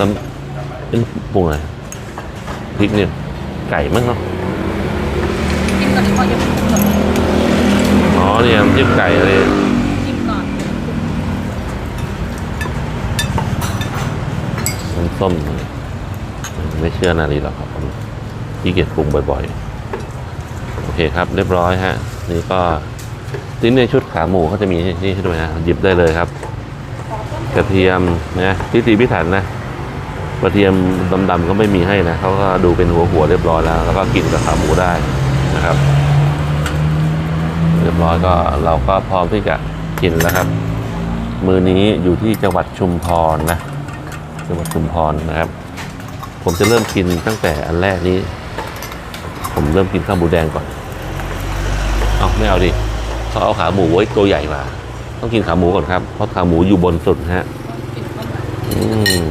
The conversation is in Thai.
น้ำเป็นปรุงอะไรพริกเนี่ยไก่มั้งเนาะจิ้มก่อนดีกว่าอย่าเพิ่งกดอ๋อเนี่ยน้ำจิ้มไก่อะไรจิ้มก่อนน้ำส้มไม่เชื่อนาลีหรอกครับผมขี้เกียจปรุงบ่อยๆ โอเคครับ เรียบร้อยฮะ นี่ก็ที่ในชุดขาหมูเขาจะมีนี่ให้ด้วยนะหยิบได้เลยครับ กระเทียมนะพิธีพิถันนะ กระเทียมดำๆก็ไม่มีให้นะเขาก็ดูเป็นหัวหัวๆเรียบร้อยแล้ว แล้วก็กินกับขาหมูได้นะครับ เรียบร้อยก็เราก็พร้อมที่จะกินแล้วครับ มือนี้อยู่ที่จังหวัดชุมพรนะ จังหวัดชุมพรนะครับ ผมจะเริ่มกินตั้งแต่อันแรกนี้ ผมเริ่มกินข้าวหมูแดงก่อนเอาไม่เอาดิเขาเอาขาหมูไว้ตัวใหญ่มาต้องกินขาหมูก่อนครับเพราะขาหมูอยู่บนสุดฮะ อืม